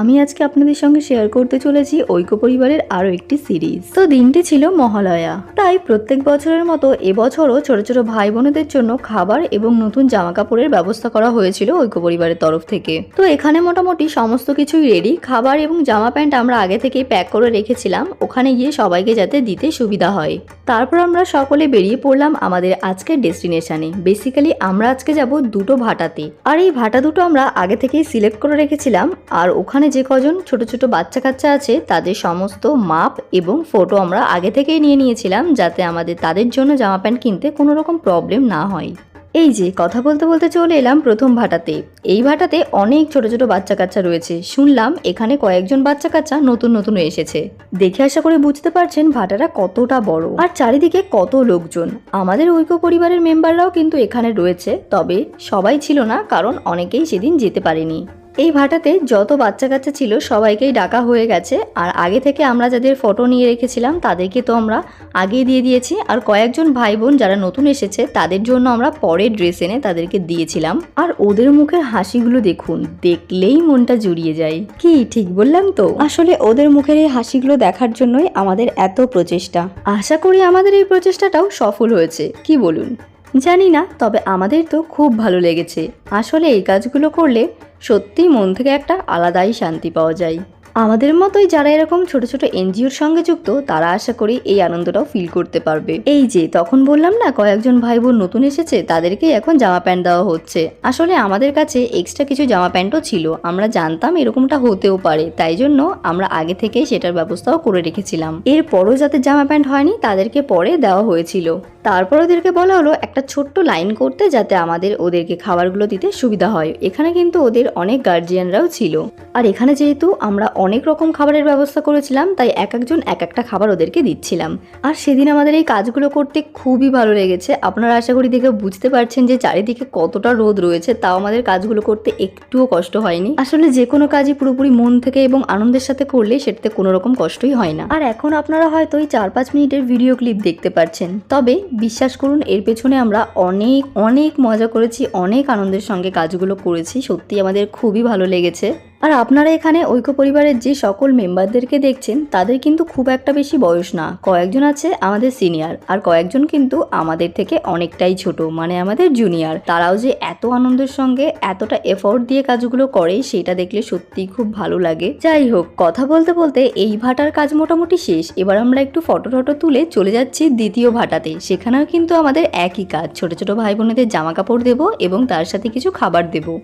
আমি আজকে আপনাদের সঙ্গে শেয়ার করতে চলেছি ঐক্য পরিবারের আরও একটি সিরিজ তো দিনটি ছিল মহালয়া। তাই প্রত্যেক বছরের মতো এবছরও ছোট ছোট ভাই বোনেদের জন্য খাবার এবং নতুন জামা কাপড়ের ব্যবস্থা করা হয়েছিল ঐক্য পরিবারের তরফ থেকে। তো এখানে মোটামুটি সমস্ত কিছুই রেডি খাবার এবং জামা প্যান্ট আমরা আগে থেকেই প্যাক করে রেখেছিলাম। ওখানে গিয়ে সবাইকে যাতে দিতে সুবিধা হয়। তারপর আমরা সকলে বেরিয়ে পড়লাম আমাদের আজকের ডেস্টিনেশনে বেসিক্যালি আমরা আজকে যাব দুটো ভাটাতে। আর এই ভাটা দুটো আমরা আগে থেকেই সিলেক্ট করে রেখেছিলাম। আর ওখানে যে কজন ছোট ছোট বাচ্চা কাচ্চা আছে, তাদের সমস্ত মাপ এবং ফটো আমরা আগে থেকেই নিয়ে নিয়েছিলাম যাতে আমাদের, তাদের জন্য জামা প্যান্ট কিনতে কোনো রকম প্রবলেম না হয়। এই যে, কথা বলতে বলতে চলে এলাম প্রথম ভাটাতে। এই ভাটাতে অনেক ছোট ছোট বাচ্চা কাচ্চা রয়েছে। শুনলাম এখানে কয়েকজন বাচ্চা কাচ্চা নতুন নতুন এসেছে। দেখে আশা করে বুঝতে পারছেন ভাটাটা কতটা বড়। আর চারিদিকে কত লোকজন। আমাদের ঐক্য পরিবারের মেম্বাররাও কিন্তু এখানে রয়েছে, তবে সবাই ছিল না, কারণ অনেকেই সেদিন যেতে পারেনি। এই ভাটাতে যত বাচ্চা কাচ্চা ছিল সবাইকেই ডাকা হয়ে গেছে। আর আগে থেকে আমরা যাদের ফটো নিয়ে রেখেছিলাম, তাদেরকে তো আমরা আগেই দিয়ে দিয়েছি। আর কয়েকজন ভাই বোন যারা নতুন এসেছে, তাদের জন্য আমরা পরে ড্রেস এনে তাদেরকে দিয়েছিলাম। আর ওদের মুখের হাসিগুলো দেখুন, দেখলেই মনটা জুড়িয়ে যায়। কি ঠিক বললাম তো? আসলে ওদের মুখের এই হাসিগুলো দেখার জন্যই আমাদের এত প্রচেষ্টা। আশা করি আমাদের এই প্রচেষ্টাটাও সফল হয়েছে। কি বলুন? জানি না, তবে আমাদের তো খুব ভালো লেগেছে। আসলে এই কাজগুলো করলে সত্যিই মন থেকে একটা আলাদাই শান্তি পাওয়া যায়। আমাদের মতোই যারা এরকম ছোট ছোট এনজিওর সঙ্গে যুক্ত, তারা আশা করি এই আনন্দটাও ফিল করতে পারবে। এই যে, তখন বললাম না, কয়েকজন ভাই বোন নতুন এসেছে, তাদেরকেই এখন জামা প্যান্ট দেওয়া হচ্ছে। আসলে আমাদের কাছে এক্সট্রা কিছু জামা প্যান্টও ছিল, আমরা জানতাম এরকমটা হতেও পারে, তাই জন্য আমরা আগে থেকেই সেটার ব্যবস্থাও করে রেখেছিলাম। এরপরও যাতে জামা প্যান্ট হয়নি, তাদেরকে পরে দেওয়া হয়েছিল। তারপর ওদেরকে বলা হলো, একটা ছোট্ট লাইন করতে যাতে আমাদের ওদেরকে খাবারগুলো দিতে সুবিধা হয়। এখানে কিন্তু ওদের অনেক গার্জিয়ানরাও ছিল। আর এখানে যেহেতু আমরা অনেক রকম খাবারের ব্যবস্থা করেছিলাম, তাই এক একজন এক একটা খাবার ওদেরকে দিচ্ছিলাম। আর সেদিন আমাদের এই কাজগুলো করতে খুবই ভালো লেগেছে। আপনারা আশা করি দেখে বুঝতে পারছেন যে চারিদিকে কতটা রোদ রয়েছে, তাও আমাদের কাজগুলো করতে একটুও কষ্ট হয়নি। আসলে যে কোনো কাজই পুরোপুরি মন থেকে এবং আনন্দের সাথে করলে সেটাতে কোনো রকম কষ্টই হয় না। আর এখন আপনারা হয়তো এই চার পাঁচ মিনিটের ভিডিও ক্লিপ দেখতে পাচ্ছেন তবে বিশ্বাস করুন, এর পেছনে আমরা অনেক অনেক মজা করেছি, অনেক আনন্দের সঙ্গে কাজগুলো করেছি। সত্যি আমাদের খুবই ভালো লেগেছে। আর আপনারা এখানে ঐক্য পরিবারের যে সকল মেম্বারদেরকে দেখছেন, তাদের কিন্তু খুব একটা বেশি বয়স না। কয়েকজন আছে আমাদের সিনিয়র, আর কয়েকজন কিন্তু আমাদের থেকে অনেকটাই ছোট মানে আমাদের জুনিয়র। তারাও যে এত আনন্দের সঙ্গে এতটা এফোর্ট দিয়ে কাজগুলো করে, সেটা দেখলে সত্যিই খুব ভালো লাগে। যাই হোক, কথা বলতে বলতে এই ভাটার কাজ মোটামুটি শেষ। এবার আমরা একটু ফটো টটো তুলে চলে যাচ্ছি দ্বিতীয় ভাটাতে। সেখানেও কিন্তু আমাদের একই কাজ। ছোট ছোট ভাই বোনেদের জামা কাপড় দেবো এবং তার সাথে কিছু খাবার দেবো।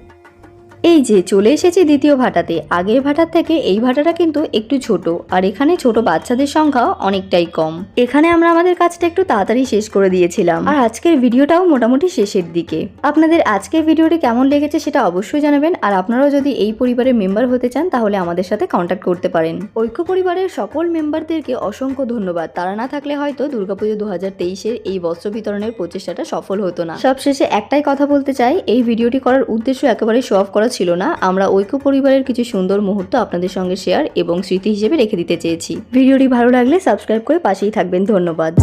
এই যে চলে এসেছি দ্বিতীয় ভাটাতে, আগের ভাটার থেকে এই ভাটাটা কিন্তু একটু ছোট, আর এখানে ছোট বাচ্চাদের সংখ্যা অনেকটাই কম। এখানে আমরা আমাদের কাজটা একটু তাড়াতাড়ি শেষ করে দিয়েছিলাম। আর আজকের ভিডিওটাও মোটামুটি শেষের দিকে। আপনাদের আজকের ভিডিওটি কেমন লেগেছে সেটা অবশ্যই জানাবেন, আর আপনারাও যদি এই পরিবারের মেম্বার হতে চান, তাহলে আমাদের সাথে কন্ট্যাক্ট করতে পারেন। ঐক্য পরিবারের সকল মেম্বারদেরকে অসংখ্য ধন্যবাদ। তারা না থাকলে হয়তো দুর্গাপুজো দু হাজার তেইশের এই বস্ত্র বিতরণের প্রচেষ্টাটা সফল হতো না। সবশেষে একটাই কথা বলতে চাই, এই ভিডিওটি করার উদ্দেশ্য একেবারে শো অফ করা ছিল না, আমরা ঐক্য পরিবারের কিছু সুন্দর মুহূর্ত আপনাদের সঙ্গে শেয়ার এবং স্মৃতি হিসেবে রেখে দিতে চেয়েছি। ভিডিওটি ভালো লাগলে সাবস্ক্রাইব করে পাশেই থাকবেন, ধন্যবাদ।